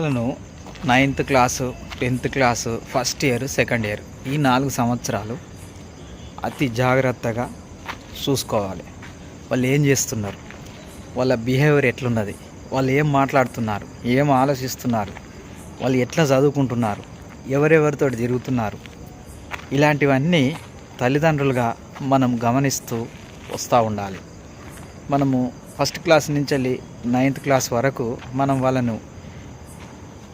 పిల్లలను ninth class tenth class first year second year ఈ నాలుగు సంవత్సరాలు అతి జాగ్రత్తగా చూసుకోవాలి. వాళ్ళు ఏం చేస్తున్నారు? వాళ్ళ బిహేవియర్ ఎట్లున్నది? వాళ్ళు ఏం మాట్లాడుతున్నారు? ఏం ఆలోచిస్తున్నారు? వాళ్ళు ఎట్లా చదువుకుంటున్నారు? ఎవరెవరితో తిరుగుతున్నారు? ఇలాంటివన్నీ తల్లిదండ్రులుగా మనం గమనిస్తూ వస్తూ ఉండాలి. మనము ఫస్ట్ క్లాస్ నుంచి వెళ్ళి నైన్త్ క్లాస్ వరకు మనం వాళ్ళను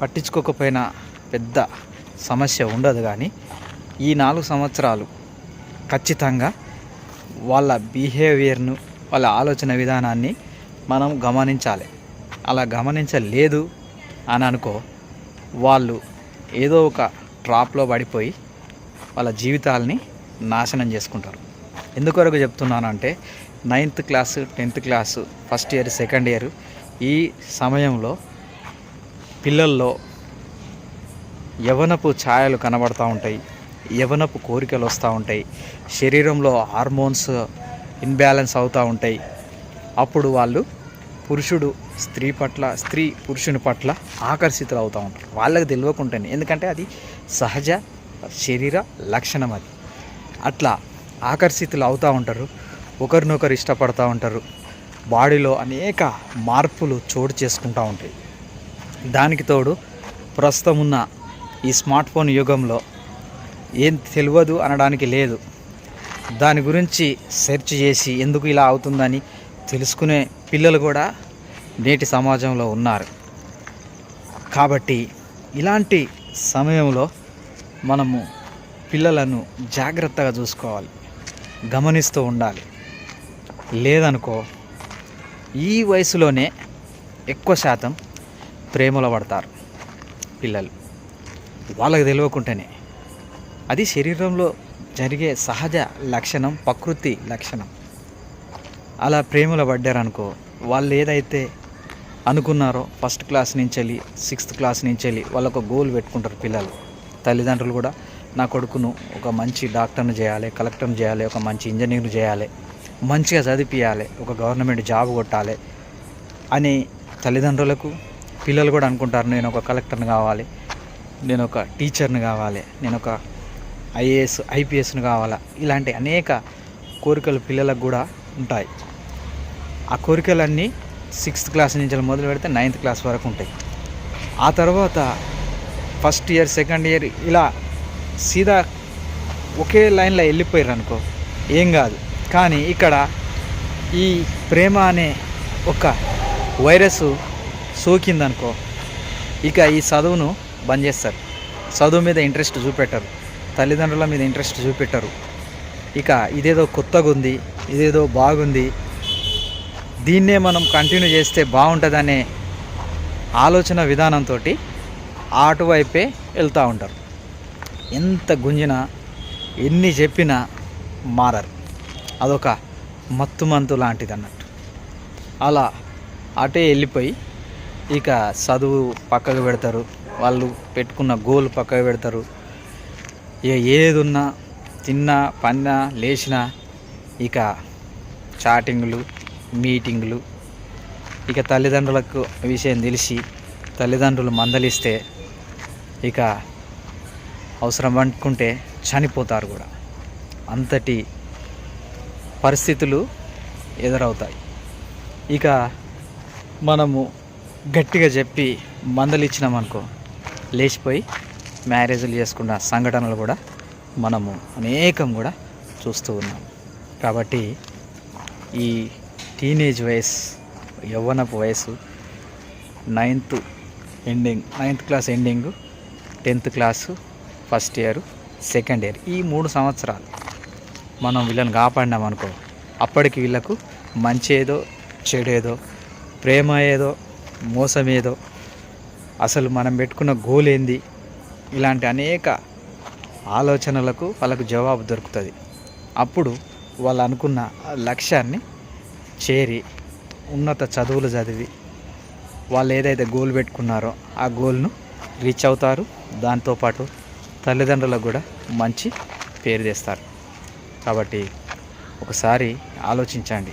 పట్టించుకోకపోయినా పెద్ద సమస్య ఉండదు కానీ ఈ నాలుగు సంవత్సరాలు ఖచ్చితంగా వాళ్ళ బిహేవియర్ను వాళ్ళ ఆలోచన విధానాన్ని మనం గమనించాలి. అలా గమనించలేదు అని అనుకో వాళ్ళు ఏదో ఒక ట్రాప్లో పడిపోయి వాళ్ళ జీవితాలని నాశనం చేసుకుంటారు. ఎందుకొరకు చెప్తున్నానంటే ninth class tenth class first year second year ఈ సమయంలో పిల్లల్లో యవనపు ఛాయలు కనబడుతూ ఉంటాయి. యవనపు కోరికలు వస్తూ ఉంటాయి. శరీరంలో హార్మోన్స్ ఇన్బ్యాలెన్స్ అవుతూ ఉంటాయి. అప్పుడు వాళ్ళు పురుషుడు స్త్రీ పట్ల స్త్రీ పురుషుని పట్ల ఆకర్షితులు అవుతూ ఉంటారు. వాళ్ళకి తెలియకుండానే. ఎందుకంటే అది సహజ శరీర లక్షణం అది. అట్లా ఆకర్షితులు అవుతూ ఉంటారు. ఒకరినొకరు ఇష్టపడుతూ ఉంటారు. బాడీలో అనేక మార్పులు చోటు చేసుకుంటూ ఉంటాయి. దానికి తోడు ప్రస్తుతం ఉన్న ఈ స్మార్ట్ ఫోన్ యుగంలో ఏం తెలియదు అనడానికి లేదు. దాని గురించి సెర్చ్ చేసి ఎందుకు ఇలా అవుతుందని తెలుసుకునే పిల్లలు కూడా నేటి సమాజంలో ఉన్నారు. కాబట్టి ఇలాంటి సమయంలో మనము పిల్లలను జాగ్రత్తగా చూసుకోవాలి. గమనిస్తూ ఉండాలి. లేదనుకో ఈ వయసులోనే ఎక్కువ శాతం ప్రేమలో పడతారు పిల్లలు. వాళ్ళకి తెలియకుండానే అది శరీరంలో జరిగే సహజ లక్షణం ప్రకృతి లక్షణం. అలా ప్రేమలో పడ్డారనుకో వాళ్ళు ఏదైతే అనుకున్నారో ఫస్ట్ క్లాస్ నుంచి వెళ్ళి సిక్స్త్ క్లాస్ నుంచి వెళ్ళి వాళ్ళు ఒక గోల్ పెట్టుకుంటారు పిల్లలు. తల్లిదండ్రులు కూడా నా కొడుకును ఒక మంచి డాక్టర్ని చేయాలి కలెక్టర్ని చేయాలి ఒక మంచి ఇంజనీర్ని చేయాలి మంచిగా చదివిపియాలి ఒక గవర్నమెంట్ జాబ్ కొట్టాలి అని తల్లిదండ్రులకు పిల్లలు కూడా అనుకుంటారు నేను ఒక కలెక్టర్ని కావాలి నేను ఒక టీచర్ని కావాలి నేను ఒక ఐఏఎస్ ఐపీఎస్ని కావాలా? ఇలాంటి అనేక కోరికలు పిల్లలకు కూడా ఉంటాయి. ఆ కోరికలన్నీ సిక్స్త్ క్లాస్ నుంచి మొదలు పెడితే నైన్త్ క్లాస్ వరకు ఉంటాయి. ఆ తర్వాత ఫస్ట్ ఇయర్ సెకండ్ ఇయర్ ఇలా సీదా ఒకే లైన్లో వెళ్ళిపోయారు అనుకో ఏం కాదు. కానీ ఇక్కడ ఈ ప్రేమ అనే ఒక వైరస్ సోకిందనుకో ఇక ఈ చదువును బంద్ చేస్తారు. చదువు మీద ఇంట్రెస్ట్ చూపెట్టరు. తల్లిదండ్రుల మీద ఇంట్రెస్ట్ చూపెట్టరు. ఇక ఇదేదో కొత్తగా ఉంది ఇదేదో బాగుంది. దీన్నే మనం కంటిన్యూ చేస్తే బాగుంటుందనే ఆలోచన విధానంతో అటువైపే వెళ్తూ ఉంటారు. ఎంత గుంజినా ఎన్ని చెప్పినా మారరు. అదొక మత్తు మంతు లాంటిది అన్నట్టు అలా అటే వెళ్ళిపోయి ఇక చదువు పక్కకు పెడతారు. వాళ్ళు పెట్టుకున్న గోల్ పక్కకు పెడతారు. ఇక ఏది ఉన్నా తిన్నా పన్నా లేచినా ఇక చాటింగ్లు మీటింగ్లు ఇక తల్లిదండ్రులకు విషయం తెలిసి తల్లిదండ్రులు మందలిస్తే ఇక అవసరం అనుకుంటే చనిపోతారు కూడా. అంతటి పరిస్థితులు ఎదురవుతాయి. ఇక మనము గట్టిగా చెప్పి మందలు ఇచ్చినామనుకో లేచిపోయి మ్యారేజ్లు చేసుకున్న సంఘటనలు కూడా మనము అనేకం కూడా చూస్తూ ఉన్నాం. కాబట్టి ఈ టీనేజ్ వయసు యవ్వనపు వయసు ninth ending ninth class ending tenth class first year second year ఈ మూడు సంవత్సరాలు మనం వీళ్ళని కాపాడినామనుకో అప్పటికి వీళ్ళకు మంచి ఏదో చెడేదో ప్రేమ ఏదో మోసం ఏదో అసలు మనం పెట్టుకున్న గోల్ ఏంది ఇలాంటి అనేక ఆలోచనలకు వాళ్ళకు జవాబు దొరుకుతుంది. అప్పుడు వాళ్ళు అనుకున్న లక్ష్యాన్ని చేరి ఉన్నత చదువులు చదివి వాళ్ళు ఏదైతే గోల్ పెట్టుకున్నారో ఆ గోల్ను రీచ్ అవుతారు. దాంతోపాటు తల్లిదండ్రులకు కూడా మంచి పేరు తెస్తారు. కాబట్టి ఒకసారి ఆలోచించండి.